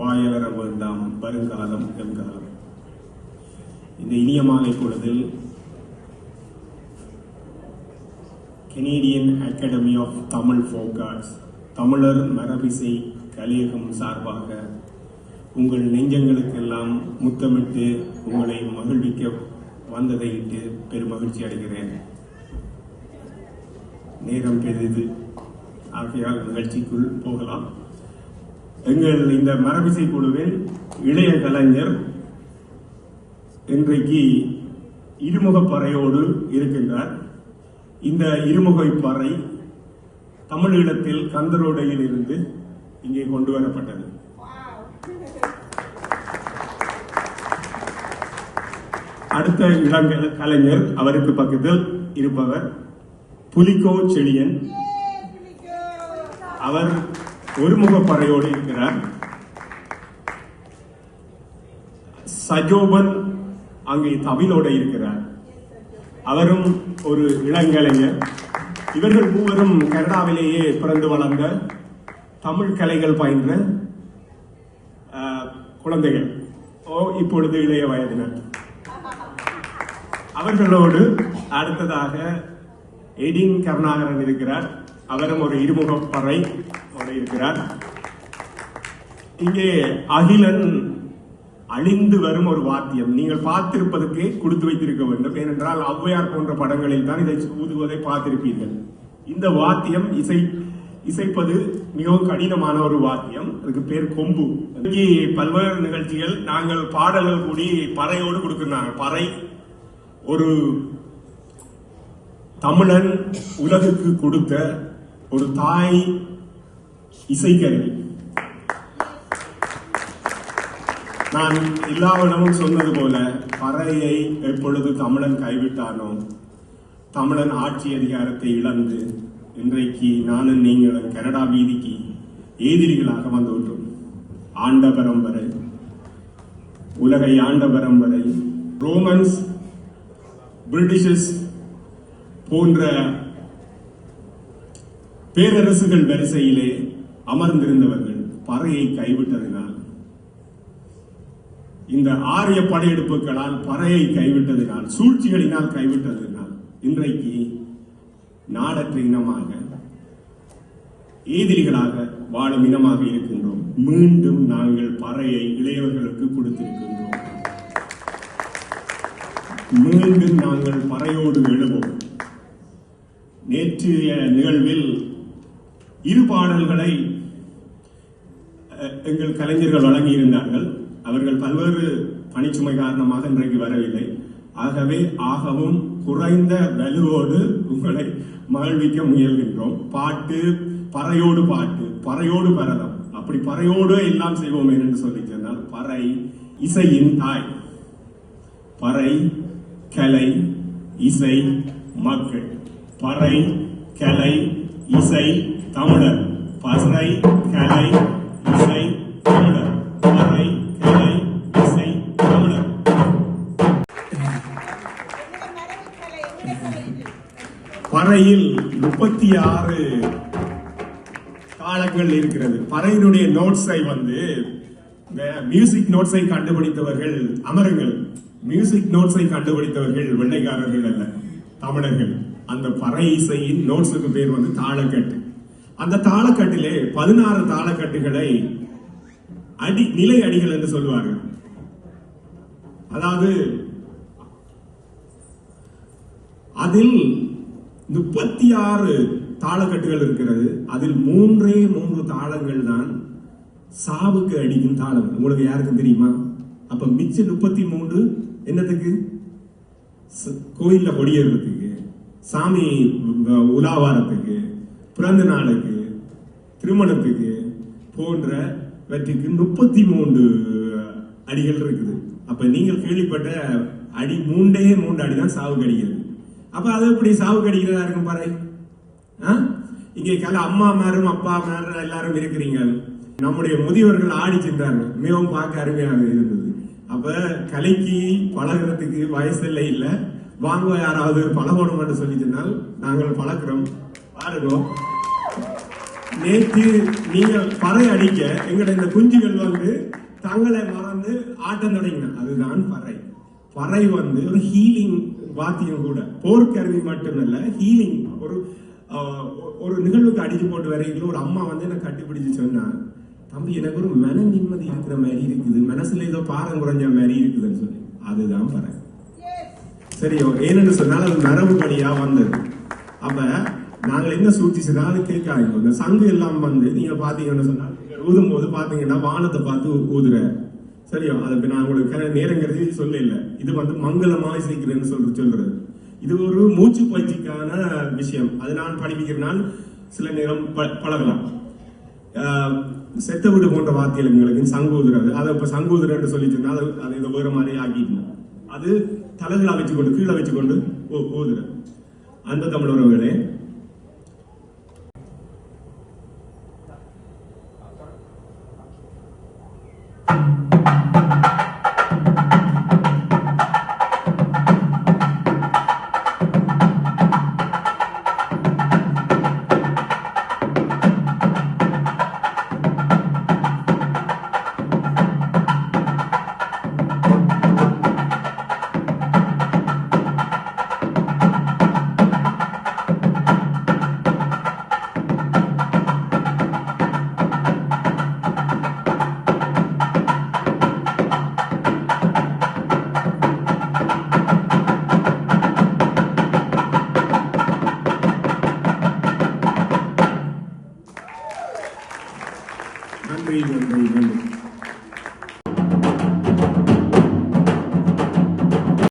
வாயவர வேண்டாம் வருங்காலம் எங்காலம் இந்த இனிய மாலை பொழுதில் Canadian academy of Tamil folk arts தமிழர் மரபிசை கலையகம் சார்பாக உங்கள் நெஞ்சங்களுக்கெல்லாம் முத்தமிட்டு உங்களை மகிழ்விக்க வந்ததை இட்டு பெரும் மகிழ்ச்சி அடைகிறேன். நேரம் பெரிது. ஆகையால் நிகழ்ச்சிக்குள் போகலாம். எங்கள் இந்த மரபிசை குழுவின் இளைய கலைஞர் இன்றைக்கு இருமுகப்பறையோடு இருக்கின்றார். இந்த இருமுகைப்பறை தமிழீழத்தில் கந்தரோடையில் இருந்து இங்கே கொண்டு வரப்பட்டது. அடுத்த இளங்க கலைஞர் அவருக்கு பக்கத்தில் இருப்பவர் புலிகோ செழியன் அவர் ஒருமுகப்பறையோடு இருக்கிறார். சஜோபன் அங்கே தமிழோட இருக்கிறார். அவரும் ஒரு இளங்கலைஞர். இவர்கள் மூவரும் கனடாவிலேயே பிறந்து வளர்ந்த தமிழ் கலைகள் பயின்ற ஆஹ், குழந்தைகள். ஓ இப்பொழுது இளைய வயதினர். அவர்களோடு அடுத்ததாக எடின் கருணாகரன் இருக்கிறார். அவரும் ஒரு இருமுகப்பறை இருக்கிறார் இங்கே அகிலன் அழிந்து வரும் ஒரு வாத்தியம். நீங்கள் பார்த்திருப்பதற்கே கொடுத்து வைத்திருக்க வேண்டும். ஏனென்றால் ஔவையார் போன்ற படங்களில் தான் இதை ஊதுவதை பார்த்திருப்பீர்கள். இந்த வாத்தியம் இசை இசைப்பது மிகவும் கடினமான ஒரு வாத்தியம். அதுக்கு பேர் கொம்பு. இன்னைக்கு பல்வேறு நிகழ்ச்சிகள் நாங்கள் பாடல்கள் கூடி பறையோடு கொடுக்கிறாங்க பறை ஒரு தமிழன் உலகுக்கு கொடுத்த ஒரு தாய் இசைக்கருவி. நான் எல்லாவிடமும் சொன்னது போல பறையை எப்பொழுது தமிழன் கைவிட்டானோ தமிழன் ஆட்சி அதிகாரத்தை இழந்து இன்றைக்கு நானும் நீங்களும் கனடா வீதிக்கு எதிரிகளாக வந்துவிட்டோம். ஆண்ட பரம்பரை உலகை ஆண்ட பரம்பரை ரோமன்ஸ் பிரிட்டிஷஸ் போன்ற பேரரசுகள் வரிசையிலே அமர்ந்திருந்தவர்கள் பறையை கைவிட்டதினால். இந்த ஆரிய படையெடுப்புகளால் பறையை கைவிட்டதினால் சூழ்ச்சிகளினால் கைவிட்டதினால் இன்றைக்கு நாடற்ற இனமாக எதிரிகளாக வாழும் இனமாக இருக்கின்றோம். மீண்டும் நாங்கள் பறையை இளையவர்களுக்கு கொடுத்திருக்கின்றோம். மீண்டும் நாங்கள் பறையோடு எழுவோம். நேற்றைய நிகழ்வில் இரு பாடல்களை எங்கள் கலைஞர்கள் வழங்கியிருந்தார்கள். அவர்கள் பல்வேறு பணிச்சுமை காரணமாக இன்றைக்கு வரவில்லை. ஆகவே ஆகவும் குறைந்த வலுவோடு உங்களை மகிழ்விக்க முயல்கின்றோம். பாட்டு பறையோடு பாட்டு பறையோடு பரதம். அப்படி பறையோடு எல்லாம் செய்வோம் என்று சொல்லி சொன்னால் பறை இசையின் தாய். பறை கலை இசை மக்கள். பறை கலை இசை தமிழர். பறை கலை இசை தமிழர். பறை கலை இசை தமிழர். பறையில் முப்பத்தி ஆறு தாளங்கள் இருக்கிறது. பறையினுடைய நோட்ஸை வந்து மியூசிக் நோட்ஸை கண்டுபிடித்தவர்கள் அமருங்கள். மியூசிக் நோட்ஸை கண்டுபிடித்தவர்கள் வெள்ளைக்காரர்கள் அல்ல தமிழர்கள். அந்த பறை இசையின் நோட்ஸுக்கு பேர் வந்து தாளக்கட்டு. அந்த தாளக்கட்டிலே பதினாறு தாளக்கட்டுகளை அடி நிலை அடிகள் என்று சொல்லுவார்கள். அதாவது அதில் முப்பத்தி ஆறு தாளக்கட்டுகள் இருக்கிறது. அதில் மூன்றே மூன்று தாளங்கள் தான் சாவுக்கு அடிக்கும் தாளம். உங்களுக்கு யாருக்கும் தெரியுமா? அப்ப மிச்சம் முப்பத்தி மூன்று என்னத்துக்கு? ச- கோயில்ல கொடியேறதுக்கு சாமி உலாவாரத்துக்கு பிறந்த நாளுக்கு திருமணத்துக்கு போன்ற வெற்றிக்கு முப்பத்தி மூன்று அடிகள் இருக்குது. அப்ப நீங்கள் கேள்விப்பட்ட அடி மூண்டே மூன்று அடி தான் சாவுக்கு அடிக்கிறது அப்ப அது எப்படி சாவு அடிக்கிறதா இருக்கும் பாரு? ஆ? இங்கே கல அம்மா மாரும் அப்பா மாரும் எல்லாரும் இருக்கிறீங்க. நம்முடைய முதியவர்கள் ஆடி சென்றாங்க மிகவும் பார்க்க அருமையாக இருந்தது. அப்ப கலைக்கு பழகுறதுக்கு இல்லை இல்லை. வாங்க யாராவது பழகணும் என்று சொல்லி சொன்னால் நாங்கள் பழக்கிறோம் பாருங்க நேற்று நீங்க பறை அடிக்க எங்கட இந்த குஞ்சுகள் வந்து தங்களை மறந்து ஆட்டம் தொடங்கின அதுதான் பறை. பறை வந்து ஒரு ஹீலிங் வாத்தியம் கூட. போர்க்கருவி மட்டுமல்ல ஹீலிங் ஒரு ஒரு நிகழ்வுக்கு அடிச்சு போட்டு வரைக்கும் ஒரு அம்மா வந்து எனக்கு கட்டிப்பிடிச்சு சொன்னா தம்பி எனக்கு ஒரு மன நிம்மதி இருக்கிற மாதிரி இருக்குது. மனசுல ஏதோ பாரம் குறைஞ்ச மாதிரி இருக்குதுன்னு சொல்லி. அதுதான் பறை. சரியோ ஏனென்று சொன்னால் அது மரபு வழியா வந்தது. அப்ப நாங்கள் என்ன சூழ்ச்சி செய்தாலும் கேட்காதீங்க. இந்த சங்கு எல்லாம் வந்து நீங்க பாத்தீங்கன்னு சொன்னா ஊதும் போது பாத்தீங்கன்னா வானத்தை பார்த்து ஊதுற சரியா? அது இப்ப நான் உங்களுக்கு நேரங்கிறது சொல்ல இல்லை இது வந்து மங்களமாக இசைக்கிறேன்னு சொல்ற சொல்றது. இது ஒரு மூச்சு பயிற்சிக்கான விஷயம். அது நான் படிப்பிக்கிறனால் சில நேரம் ப- பழகலாம். செத்த வீடு போன்ற வார்த்தைகள் சங்கு சங்கூதுறது அதை இப்ப சங்கூதுறன்னு ஊதுறேன்னு சொல்லி சொன்னா அதை இதை வேற மாதிரி ஆக்கிடணும் அது தலைகளா வச்சுக்கொண்டு கீழே வச்சுக்கொண்டு ஓ ஊதுற அந்த தமிழ் உறவுகளே